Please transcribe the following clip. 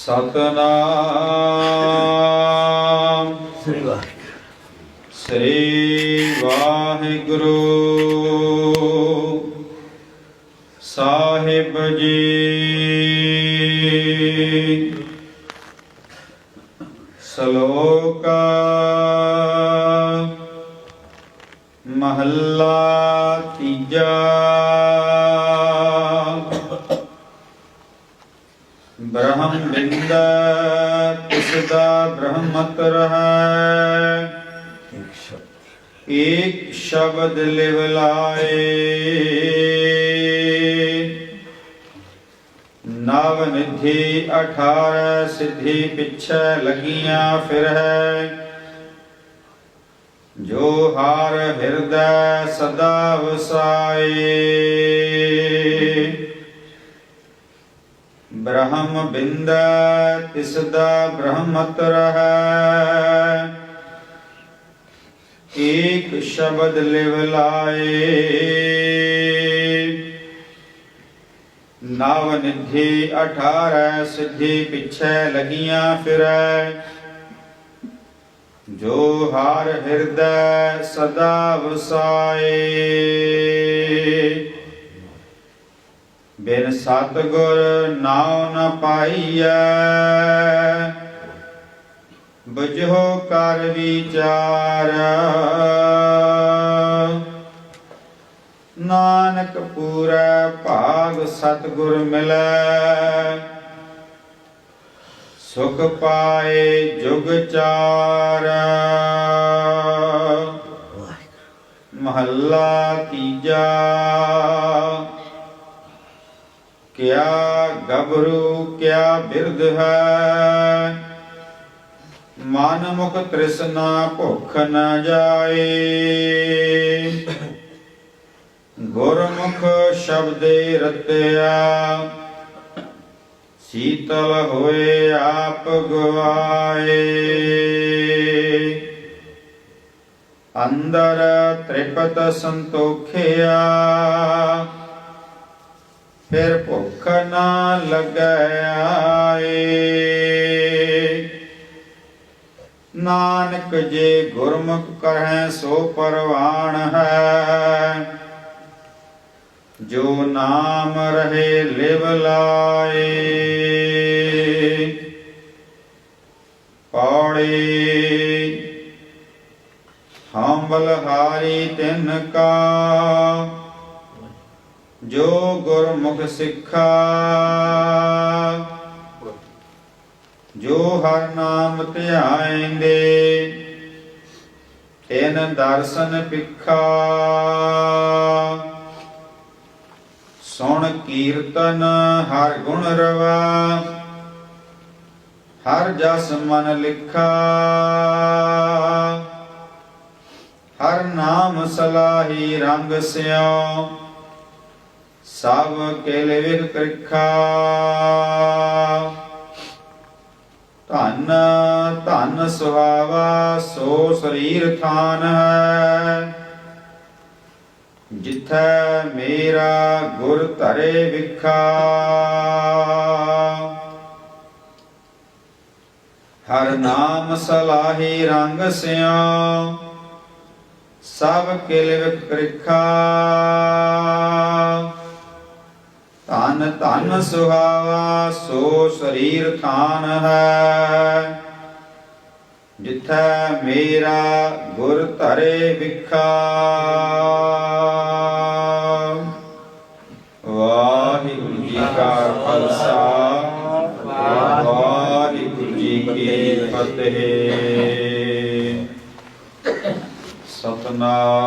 ਸਤਨਾਮ। ਸ੍ਰੀ ਵਾਹਿਗੁਰੂ। ਸ੍ਰੀ ਵਾਹਿਗੁਰੂ। ਸਾਹਿਬ ਜੀ। ਸ਼ਲੋਕ ਮਹੱਲਾ ਤੀਜਾ। ਬ੍ਰਹਮ ਬਿੰਦ ਤਿਸ ਦਾ ਬ੍ਰਹਮਤ ਰਹੈ ਇੱਕ ਏਕ ਸ਼ਬਦ ਲਿਵ ਲਾਏ। ਨਵ ਨਿਧੀ 18 ਸਿੱਧੀ ਪਿਛੈ ਲਗੀਆਂ ਫਿਰ ਜੋ ਹਾਰ ਹਿਰਦੈ ਸਦਾ ਵਸਾਏ। ਬ੍ਰਹਮ ਬਿੰਦ ਤਿਸ ਦਾ ਬ੍ਰਹਮਤ ਰਹੈ ਏਕ ਸ਼ਬਦ ਲਿਵ ਲਾਏ। ਨਵ ਨਿਧੀ 18 ਸਿੱਧੀ ਪਿਛੈ ਲਗੀਆਂ ਫਿਰੈ। ਜੋ ਹਰ ਹਿਰਦੈ ਸਦਾ ਵਸਾਏ। ਬਿਨ ਸਤਗੁਰ ਨਾਉ ਨ ਪਾਈਐ। ਬੁਝੋ ਕਰ ਵਿਚਾਰ। ਨਾਨਕ ਪੂਰੈ ਭਾਗ ਸਤਗੁਰ ਮਿਲੈ। ਸੁਖ ਪਾਏ ਜੁਗ ਚਾਰ। ਮਹੱਲਾ ਤੀਜਾ। ਕਿਆ ਗਬਰੂ ਕਿਆ ਬਿਰਧ ਹੈ? ਮਨ ਮੁਖ ਤ੍ਰਿਸ਼ਨਾ ਭੁੱਖ ਨ ਜਾਏ। ਗੁਰਮੁਖ ਸ਼ਬਦੇ ਰਤਿਆ, ਸੀਤਲ ਹੋਏ ਆਪ ਗਵਾਏ ਅੰਦਰ ਤ੍ਰਿਪਤ ਸੰਤੋਖਿਆ ਫਿਰ ਭੁੱਖ ਨਾ ਲੱਗੈ ਆਏ। ਨਾਨਕ ਜੇ ਗੁਰਮੁਖ ਕਰਹਿ ਸੋ ਪਰਵਾਣ ਹੈ। ਜੋ ਨਾਮ ਰਹੇ ਲਿਵ ਲਾਏ। ਪੌੜੀ ਹਮ ਬਲਹਾਰੀ ਤਿਨ ਕਾ। ਜੋ ਗੁਰਮੁਖ ਸਿੱਖਾ, ਜੋ ਹਰ ਨਾਮ ਧਿਆਇਂਦੇ ਤਿਨ ਦਰਸ਼ਨ ਪਿਖਾ ਸੁਣ ਕੀਰਤਨ ਹਰ ਗੁਣ ਰਵਾ, ਹਰ ਜਸ ਮਨ ਲਿਖਾ। ਹਰ ਨਾਮ ਸਲਾਹੀ ਰੰਗ ਸਿਓ ਸਭ ਕੇਲੇ ਵਿਖ ਕ੍ਰਿਖਾ ਧਨ ਧਨ ਸੁਹਾਵਾ, ਸੋ ਸਰੀਰ ਥਾਨ ਹੈ। ਜਿਥੈ ਮੇਰਾ ਗੁਰ ਧਰੇ ਵਿਖਾ। ਹਰ ਨਾਮ ਸਲਾਹੀ ਰੰਗ ਸਿਆ ਸਭ ਕਿਲ ਵਿਖ ਕ੍ਰਿਖਾ ਧਨ ਧਨ ਸੁਹਾਵਾ ਸੋ ਸਰੀਰ ਥਾਨ ਹੈ। ਜਿਥੈ ਮੇਰਾ ਗੁਰ ਧਰੇ ਵਿਖਾ। ਵਾਹਿਗੁਰੂ ਜੀ ਕਾ ਖਾਲਸਾ, ਵਾਹਿਗੁਰੂ ਜੀ ਕੀ ਫਤਿਹ। ਸਤਨਾਮ